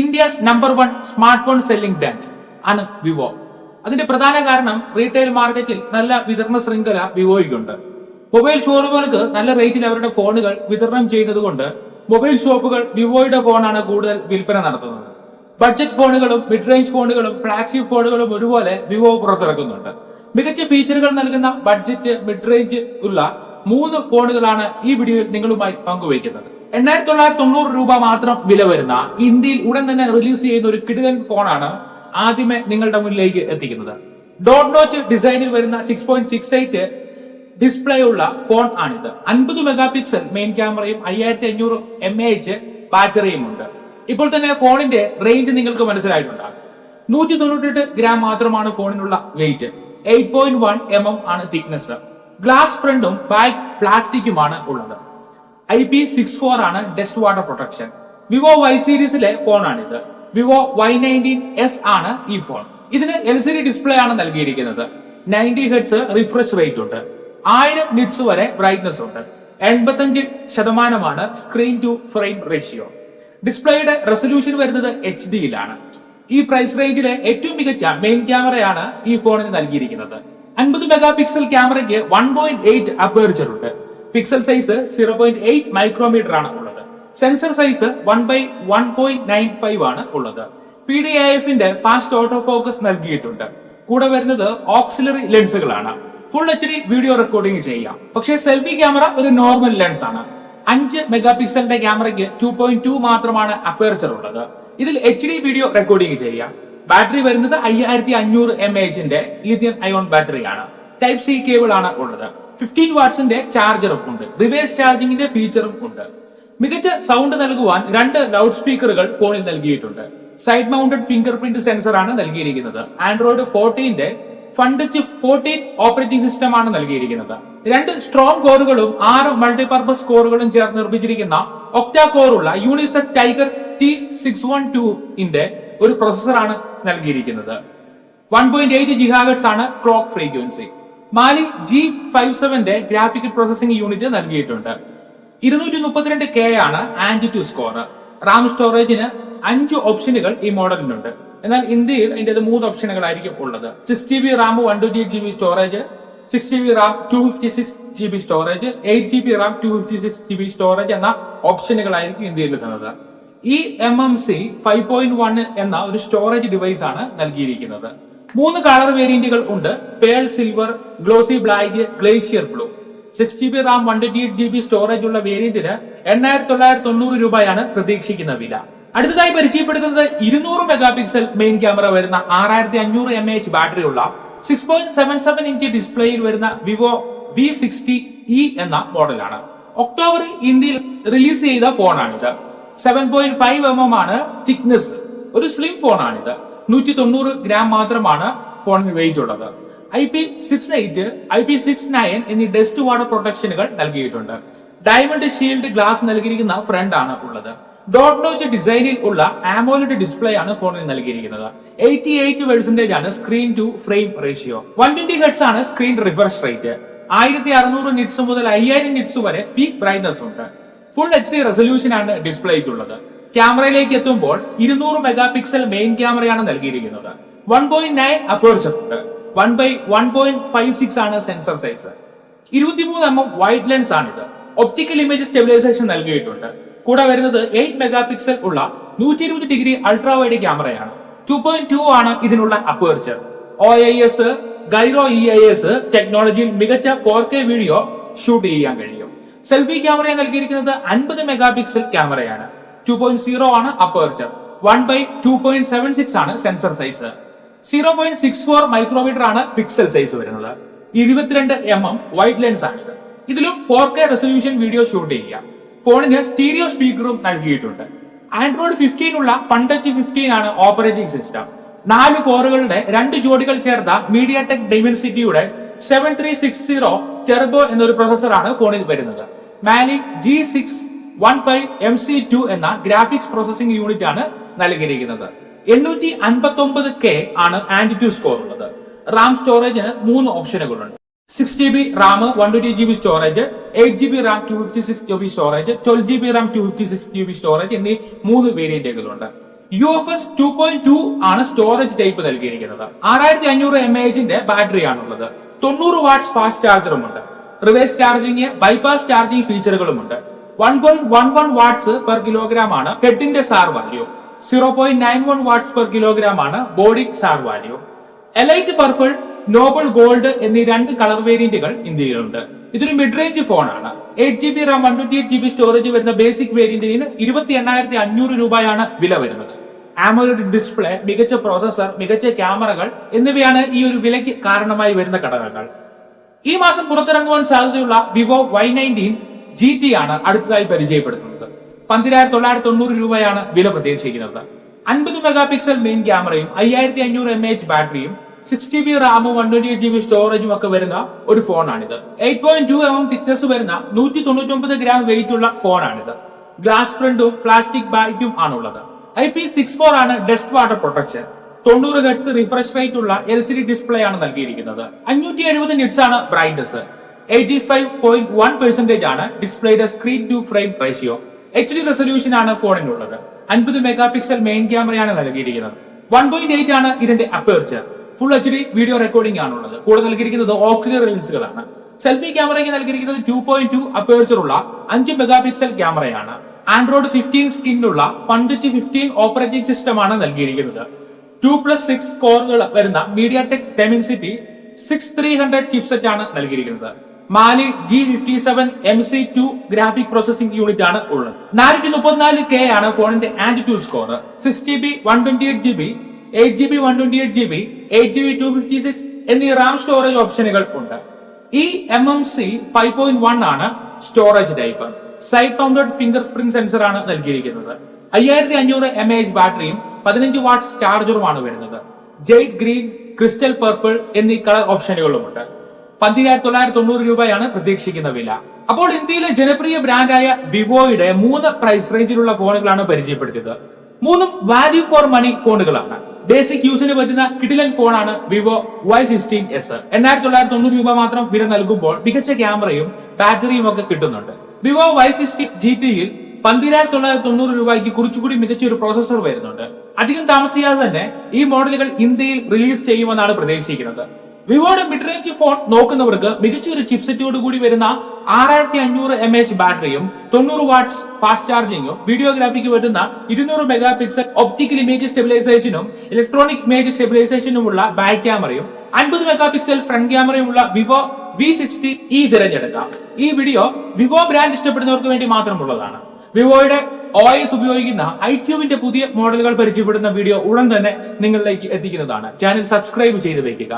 India's number one smart phone selling brand ആണ് Vivo അതിന്റെ പ്രധാന കാരണം റീറ്റെയിൽ മാർക്കറ്റിൽ നല്ല വിതരണ ശൃംഖല വിവോയ്ക്കുണ്ട്. മൊബൈൽ ഷോറൂമുകൾക്ക് നല്ല റേറ്റിൽ അവരുടെ ഫോണുകൾ വിതരണം ചെയ്യുന്നത് കൊണ്ട് മൊബൈൽ ഷോപ്പുകൾ വിവോയുടെ ഫോണാണ് കൂടുതൽ വിൽപ്പന നടത്തുന്നത്. ബഡ്ജറ്റ് ഫോണുകളും മിഡ് റേഞ്ച് ഫോണുകളും ഫ്ലാഗ്ഷിപ്പ് ഫോണുകളും ഒരുപോലെ വിവോ പുറത്തിറക്കുന്നുണ്ട്. മികച്ച ഫീച്ചറുകൾ നൽകുന്ന ബഡ്ജറ്റ് മിഡ് റേഞ്ച് ഉള്ള മൂന്ന് ഫോണുകളാണ് ഈ വീഡിയോയിൽ നിങ്ങളുമായി പങ്കുവയ്ക്കുന്നത്. എണ്ണായിരത്തി തൊള്ളായിരത്തി തൊണ്ണൂറ് രൂപ മാത്രം വില വരുന്ന ഇന്ത്യയിൽ ഉടൻ തന്നെ റിലീസ് ചെയ്യുന്ന ഒരു കിടുകൻ ഫോണാണ് ആദ്യമേ നിങ്ങളുടെ മുന്നിലേക്ക് എത്തിക്കുന്നത്. ഡോട്ട് നോച്ച് ഡിസൈനിൽ വരുന്ന six point six eight display ഉള്ള ഫോൺ ആണിത്. അൻപത് മെഗാ പിക്സൽ മെയിൻ ക്യാമറയും അയ്യായിരത്തി അഞ്ഞൂറ് എം എ എച്ച് ബാറ്ററിയും ഉണ്ട് ഇപ്പോൾ തന്നെ ഫോണിന്റെ റേഞ്ച് നിങ്ങൾക്ക് മനസ്സിലായിട്ടുണ്ടാകും. നൂറ്റി തൊണ്ണൂറ്റെട്ട് ഗ്രാം മാത്രമാണ് ഫോണിനുള്ള weight eight point one M M ആണ് തിക്നെസ് ഗ്ലാസ് ഫ്രണ്ടും ബാക്ക് പ്ലാസ്റ്റിക്കുമാണ് ഉള്ളത്. ഐ പി സിക്സ് ഫോർ ആണ് dust water protection Vivo Y സീരീസിലെ ഫോണാണിത് വിവോ വൈ നയന്റീൻ എസ് ആണ് ഈ ഫോൺ ഇതിന് എൽ സി ഡി ഡിസ്പ്ലേ ആണ് നൽകിയിരിക്കുന്നത്. നയന്റി ഹെഡ്സ് റിഫ്രഷ് റേറ്റ് ഉണ്ട്. ആയിരം നിറ്റ്സ് വരെ ബ്രൈറ്റ്നസ് ഉണ്ട്. എൺപത്തഞ്ച് ശതമാനമാണ് സ്ക്രീൻ ടു ഫ്രെയിം റേഷ്യോ ഡിസ്പ്ലേയുടെ റെസൊല്യൂഷൻ വരുന്നത് എച്ച് ഡിയിലാണ് ഈ പ്രൈസ് റേഞ്ചിലെ ഏറ്റവും മികച്ച മെയിൻ ക്യാമറയാണ് ഈ ഫോണിന് നൽകിയിരിക്കുന്നത്. അൻപത് മെഗാ പിക്സൽ ക്യാമറയ്ക്ക് വൺ പോയിന്റ് എയ്റ്റ് അപ്പേർച്ചർ ഉണ്ട്. Pixel size zero point eight micrometer ആണ് ഉള്ളത്. Sensor size one by one point nine five ആണ് ഉള്ളത്. പി ഡി ഐ എഫിന്റെ ഫാസ്റ്റ് ഓട്ടോ ഫോക്കസ് നൽകിയിട്ടുണ്ട്. കൂടെ വരുന്നത് auxiliary ലെൻസുകളാണ് full H D video recording ചെയ്യാം. പക്ഷേ സെൽഫി ക്യാമറ ഒരു നോർമൽ ലെൻസ് ആണ്. അഞ്ച് മെഗാ പിക്സലിന്റെ ക്യാമറയ്ക്ക് ടു പോയിന്റ് ടു മാത്രമാണ് അപ്പേർച്ചർ ഉള്ളത്. ഇതിൽ എച്ച് ഡി വീഡിയോ റെക്കോർഡിംഗ് ചെയ്യാം. ബാറ്ററി വരുന്നത് അയ്യായിരത്തി അഞ്ഞൂറ് എം എച്ചിന്റെ ലിഥിയം അയോൺ ബാറ്ററിയാണ് ടൈപ്പ് സി കേബിൾ ആണ് ഉള്ളത്. ഫിഫ്റ്റീൻ വാട്ട്സിന്റെ ചാർജറും ഉണ്ട്. റിവേഴ്സ് ചാർജിംഗിന്റെ ഫീച്ചറും ഉണ്ട്. മികച്ച സൗണ്ട് നൽകുവാൻ രണ്ട് ലൗഡ് സ്പീക്കറുകൾ ഫോണിൽ നൽകിയിട്ടുണ്ട്. Side mounted finger print sensor ആണ് നൽകിയിരിക്കുന്നത്. ആൻഡ്രോയിഡ് ഫോർട്ടീന്റെ Funtouch fourteen operating system ആണ് നൽകിയിരിക്കുന്നത്. രണ്ട് സ്ട്രോങ് കോറുകളും ആറ് മൾട്ടിപർപ്പസ് കോറുകളും ചേർന്ന് നിർമ്മിച്ചിരിക്കുന്ന octa കോറുള്ള Unisoc Tiger T six one two ഇന്റെ ഒരു പ്രൊസസറാണ് നൽകിയിരിക്കുന്നത്. വൺ പോയിന്റ് എയ്റ്റ് ജിഹാഗട്സ് ആണ് clock frequency Mali G five സെവന്റെ graphical processing unit നൽകിയിട്ടുണ്ട്. ഇരുന്നൂറ്റി മുപ്പത്തിരണ്ട് കെ ആണ് ആന്റി ടു സ്കോർ. റാം സ്റ്റോറേജിന് അഞ്ച് ഓപ്ഷനുകൾ ഈ മോഡലിനുണ്ട്. എന്നാൽ ഇന്ത്യയിൽ അതിന്റെ മൂന്ന് ഓപ്ഷനുകളായിരിക്കും ഉള്ളത്. Six G B RAM one twenty eight G B storage six G B RAM two fifty six G B storage eight G B RAM two fifty six G B storage എന്ന ഓപ്ഷനുകളായിരിക്കും ഇന്ത്യയിൽ എത്തുന്നത് ഈ M M C five point one എന്ന ഒരു storage device ആണ് നൽകിയിരിക്കുന്നത്. മൂന്ന് കളർ വേരിയന്റുകൾ ഉണ്ട്. Pearl silver glossy black glacier blue. Six G B RAM one twenty eight G B storage ഉള്ള വേരിയന്റിന് എണ്ണായിരത്തി തൊള്ളായിരത്തി തൊണ്ണൂറ് രൂപയാണ് പ്രതീക്ഷിക്കുന്ന വില. അടുത്തതായി പരിചയപ്പെടുത്തുന്നത് ഇരുന്നൂറ് മെഗാ പിക്സൽ മെയിൻ ക്യാമറ വരുന്ന ആറായിരത്തി അഞ്ഞൂറ് എം എച്ച് ബാറ്ററി ഉള്ള six point seven seven inch ഡിസ്പ്ലേയിൽ വരുന്ന വിവോ വി സിക്സ്റ്റി ഇ എന്ന മോഡലാണ്. ഒക്ടോബറിൽ ഇന്ത്യയിൽ റിലീസ് ചെയ്ത ഫോണാണിത് seven point five M M ആണ് തിക്നെസ് ഒരു സ്ലിം ഫോണാണിത് നൂറ്റി തൊണ്ണൂറ് ഗ്രാം മാത്രമാണ് ഫോണിന് വെയിറ്റ് ഉള്ളത്. I P six eight I P six nine എന്നീ ഡസ്റ്റ് വാട്ടർ പ്രൊട്ടക്ഷനുകൾ നൽകിയിട്ടുണ്ട്. ഡയമണ്ട് ഷീൽഡ് ഗ്ലാസ് നൽകിയിരിക്കുന്ന ഫ്രണ്ട് ആണ് ഉള്ളത്. ഡോട്ട് നോച്ച് ഡിസൈനിൽ ഉള്ള ആമോലിഡ് ഡിസ്പ്ലേ ആണ് ഫോണിൽ നൽകിയിരിക്കുന്നത്. എയ്റ്റി എയ്റ്റ് പെർസെന്റേജ് ആണ് screen to frame ratio one twenty hertz ആണ് സ്ക്രീൻ റിഫ്രഷ് റേറ്റ് ആയിരത്തി അറുന്നൂറ് നിറ്റ്സ് മുതൽ അയ്യായിരം നിറ്റ്സ് വരെ പീക്ക് ബ്രൈറ്റ്നസ് ഉണ്ട്. ഫുൾ എച്ച് ഡി റെസൊല്യൂഷൻ ആണ് ഡിസ്പ്ലേക്കുള്ളത് ക്യാമറയിലേക്ക് എത്തുമ്പോൾ ഇരുന്നൂറ് മെഗാ പിക്സൽ മെയിൻ ക്യാമറയാണ് നൽകിയിരിക്കുന്നത്. വൺ പോയിന്റ് നയൻ അപ്പേർച്ചർ ഉണ്ട് one by one point five six ആണ് സെൻസർ സൈസ് ഇരുപത്തിമൂന്ന് എം എം വൈറ്റ് ലെൻസ് ആണിത്. ഒപ്റ്റിക്കൽ ഇമേജ് സ്റ്റെബിലൈസേഷൻ നൽകിയിട്ടുണ്ട്. കൂടെ വരുന്നത് എയ്റ്റ് മെഗാ പിക്സൽ ഉള്ള നൂറ്റി ഇരുപത് ഡിഗ്രി അൾട്രാ വൈഡ് ക്യാമറയാണ്. ടു പോയിന്റ് ടു ആണ് ഇതിനുള്ള aperture O I S gyro E I S ടെക്നോളജിയിൽ മികച്ച ഫോർ കെ വീഡിയോ ഷൂട്ട് ചെയ്യാൻ കഴിയും. സെൽഫി ക്യാമറ നൽകിയിരിക്കുന്നത് അൻപത് മെഗാ പിക്സൽ ക്യാമറയാണ്. ടു പോയിന്റ് സീറോ ആണ് aperture one by two point seven six ആണ് sensor size zero point six four micrometer ആണ് പിക്സൽ സൈസ് വരുന്നത്. ഇരുപത്തിരണ്ട് എം എം വൈറ്റ് ലെൻസ് ആണിത് ഇതിലും four K resolution video shoot ചെയ്യാം ഫോണിന് സ്റ്റീരിയോ സ്പീക്കറും നൽകിയിട്ടുണ്ട്. ആൻഡ്രോയിഡ് ഫിഫ്റ്റീൻ ഉള്ള ഫണ്ടച്ച് ഫിഫ്റ്റീൻ ആണ് ഓപ്പറേറ്റിംഗ് സിസ്റ്റം നാല് കോറുകളുടെ രണ്ട് ജോഡികൾ ചേർത്ത MediaTek ഡൈമെൻസിറ്റിയുടെ seven three six zero turbo എന്നൊരു പ്രൊസസറാണ് ഫോണിൽ വരുന്നത്. Mali G six one five M C two എന്ന ഗ്രാഫിക്സ് പ്രോസസിംഗ് യൂണിറ്റ് ആണ് നൽകിയിരിക്കുന്നത്. എണ്ണൂറ്റി അൻപത്തി ഒമ്പത് കെ ആണ് ആന്റി ടു സ്കോർ ഉള്ളത്. റാം സ്റ്റോറേജിന് മൂന്ന് ഓപ്ഷനുകളുണ്ട് six G B RAM one twenty G B storage eight G B RAM two fifty six G B storage twelve G B RAM two fifty six G B storage എന്നീ മൂന്ന് വേരിയന്റുകളുണ്ട് U F S two point two ആണ് storage type നൽകിയിരിക്കുന്നത്. ആറായിരത്തി അഞ്ഞൂറ് M എച്ചിന്റെ battery ആണുള്ളത്. തൊണ്ണൂറ് watts fast ചാർജറും ഉണ്ട്. Reverse charging bypass charging ഫീച്ചറുകളുമുണ്ട് one point one one watts per kilogram ആണ് ഹെഡിന്റെ SAR value zero point nine one watts per kilogram ആണ് body SAR value elite purple noble gold എന്നീ രണ്ട് colour വേരിയന്റുകൾ ഇന്ത്യയിലുണ്ട്. ഇതൊരു മിഡ് റേഞ്ച് ഫോണാണ് eight G B RAM one twenty eight G B storage വരുന്ന basic വേരിയന്റിന് ഇരുപത്തി എണ്ണായിരത്തി അഞ്ഞൂറ് രൂപയാണ് വില വരുന്നത്. ആമോലഡ് ഡിസ്പ്ലേ മികച്ച പ്രോസസർ മികച്ച ക്യാമറകൾ എന്നിവയാണ് ഈ ഒരു വിലയ്ക്ക് കാരണമായി വരുന്ന ഘടകങ്ങൾ. ഈ മാസം പുറത്തിറങ്ങുവാൻ സാധ്യതയുള്ള Vivo Y nineteen G T ആണ് അടുത്തതായി പരിചയപ്പെടുത്തുന്നത്. പന്തിരായിരത്തി തൊള്ളായിരത്തി തൊണ്ണൂറ് രൂപയാണ് വില പ്രതീക്ഷിക്കുന്നത്. അൻപത് മെഗാ പിക്സൽ മെയിൻ ക്യാമറയും അയ്യായിരത്തി അഞ്ഞൂറ് എം എച്ച് ബാറ്ററിയും സിക്സ് ജി ബി റാമും one twenty eight G B സ്റ്റോറേജും ഒക്കെ വരുന്ന ഒരു ഫോണാണിത്. Eight point two M M thickness വരുന്ന നൂറ്റി തൊണ്ണൂറ്റി ഗ്രാം വെയിറ്റ് ഉള്ള ഫോണാണിത്. ഗ്ലാസ് ഫ്രണ്ടും പ്ലാസ്റ്റിക് ബാഗും ആണുള്ളത്. ഐ പി സിക്സ് ഫോർ ആണ് ഡസ്റ്റ് വാട്ടർ പ്രൊട്ടക്ഷൻ തൊണ്ണൂറ് ഹെഡ്സ് റിഫ്രഷ് റേറ്റ് ഉള്ള എൽ സി ഡി ഡിസ്പ്ലേ ആണ് നൽകിയിരിക്കുന്നത്. അഞ്ഞൂറ്റി എഴുപത് നിറ്റ്സ് ആണ് brightness eighty five point one percentage ആണ് ഡിസ്പ്ലേയുടെ screen to frame ratio H D resolution ആണ് ഫോണിനുള്ളത്. അൻപത് മെഗാ പിക്സൽ മെയിൻ ക്യാമറയാണ് നൽകിയിരിക്കുന്നത്. വൺ പോയിന്റ് എയ്റ്റ് ആണ് ഇതിന്റെ aperture full H D video recording ആണുള്ളത് കൂടെ നൽകിയിരിക്കുന്നത് ഓക്സിജൻ ലെൻസുകളാണ് സെൽഫി ക്യാമറയ്ക്ക് നൽകിയിരിക്കുന്നത് ടു പോയിന്റ് ടു അപ്പേർച്ചർ ഉള്ള അഞ്ച് മെഗാ പിക്സൽ ക്യാമറയാണ് ആൻഡ്രോയിഡ് ഫിഫ്റ്റീൻ സ്കിന്നുള്ള ഫണ്ടച്ച് ഫിഫ്റ്റീൻ ഓപ്പറേറ്റിംഗ് സിസ്റ്റം ആണ് നൽകിയിരിക്കുന്നത്. ടു പ്ലസ് സിക്സ് കോറുകൾ വരുന്ന MediaTek Dimensity six three hundred chipset ആണ് നൽകിയിരിക്കുന്നത്. Mali G fifty seven M C two graphic processing unit ആണ് ഉള്ളത്. നാനൂറ്റി മുപ്പത്തിനാല് കെ ആണ് ഫോണിന്റെ AnTuTu score six G B one twenty eight G B eight G B one twenty eight G B eight G B two fifty six എന്നീ RAM storage ഓപ്ഷനുകൾ ഉണ്ട്. ഈ M M C five point one ആണ് storage type side mounted finger print sensor ആണ് നൽകിയിരിക്കുന്നത്. അയ്യായിരത്തി അഞ്ഞൂറ് M A H ബാറ്ററിയും പതിനഞ്ച് വാട്ട്സ് ചാർജറുമാണ് വരുന്നത്. ജെയ്റ്റ് ഗ്രീൻ ക്രിസ്റ്റൽ പർപ്പിൾ എന്നീ കളർ ഓപ്ഷനുകളുമുണ്ട് പന്തിരായിരത്തി തൊള്ളായിരത്തി തൊണ്ണൂറ് രൂപയാണ് പ്രതീക്ഷിക്കുന്ന വില. അപ്പോൾ ഇന്ത്യയിലെ ജനപ്രിയ ബ്രാൻഡായ വിവോയുടെ മൂന്ന് പ്രൈസ് റേഞ്ചിലുള്ള ഫോണുകളാണ് പരിചയപ്പെടുത്തിയത്. മൂന്നും വാല്യൂ ഫോർ മണി ഫോണുകളാണ്. ബേസിക് യൂസിന് പറ്റുന്ന കിടിലൻ ഫോണാണ് വിവോ വൈ സിക്സ്റ്റീൻ എസ് എണ്ണായിരത്തി തൊള്ളായിരത്തി തൊണ്ണൂറ് രൂപ മാത്രം വില നൽകുമ്പോൾ മികച്ച ക്യാമറയും ബാറ്ററിയും ഒക്കെ കിട്ടുന്നുണ്ട്. വിവോ വൈ സിക്സ്റ്റീൻ ജി ടിയിൽ പന്തിരായിരത്തി തൊള്ളായിരത്തി തൊണ്ണൂറ് രൂപയ്ക്ക് കുറച്ചുകൂടി മികച്ച ഒരു പ്രോസസർ വരുന്നുണ്ട്. അധികം താമസിയാതെ തന്നെ ഈ മോഡലുകൾ ഇന്ത്യയിൽ റിലീസ് ചെയ്യുമെന്നാണ് പ്രതീക്ഷിക്കുന്നത്. വിവോയുടെ മിഡ് റേഞ്ച് ഫോൺ നോക്കുന്നവർക്ക് മികച്ച ഒരു ചിപ്സെറ്റോട് കൂടി വരുന്ന ആറായിരത്തി അഞ്ഞൂറ് എം എച്ച് ബാറ്ററിയും തൊണ്ണൂറ് വാട്ട്സ് ഫാസ്റ്റ് ചാർജിങ്ങും വീഡിയോഗ്രാഫിക്ക് പറ്റുന്ന ഇരുന്നൂറ് മെഗാ പിക്സൽ ഒപ്റ്റിക്കൽ ഇമേജ് സ്റ്റെബിലൈസേഷനും ഇലക്ട്രോണിക് ഇമേജ് സ്റ്റെബിലൈസേഷനുമുള്ള ബാക്ക് ക്യാമറയും അൻപത് മെഗാ പിക്സൽ ഫ്രണ്ട് ക്യാമറയുമുള്ള വിവോ വി സിക്സ്റ്റി ഇ തിരഞ്ഞെടുക്കാം. ഈ വീഡിയോ വിവോ ബ്രാൻഡ് ഇഷ്ടപ്പെടുന്നവർക്ക് വേണ്ടി മാത്രമുള്ളതാണ്. വിവോയുടെ ഒ എസ് ഉപയോഗിക്കുന്ന ഐക്യുവിന്റെ പുതിയ മോഡലുകൾ പരിചയപ്പെടുന്ന വീഡിയോ ഉടൻ തന്നെ നിങ്ങളിലേക്ക് എത്തിക്കുന്നതാണ്. ചാനൽ സബ്സ്ക്രൈബ് ചെയ്ത് വെക്കുക.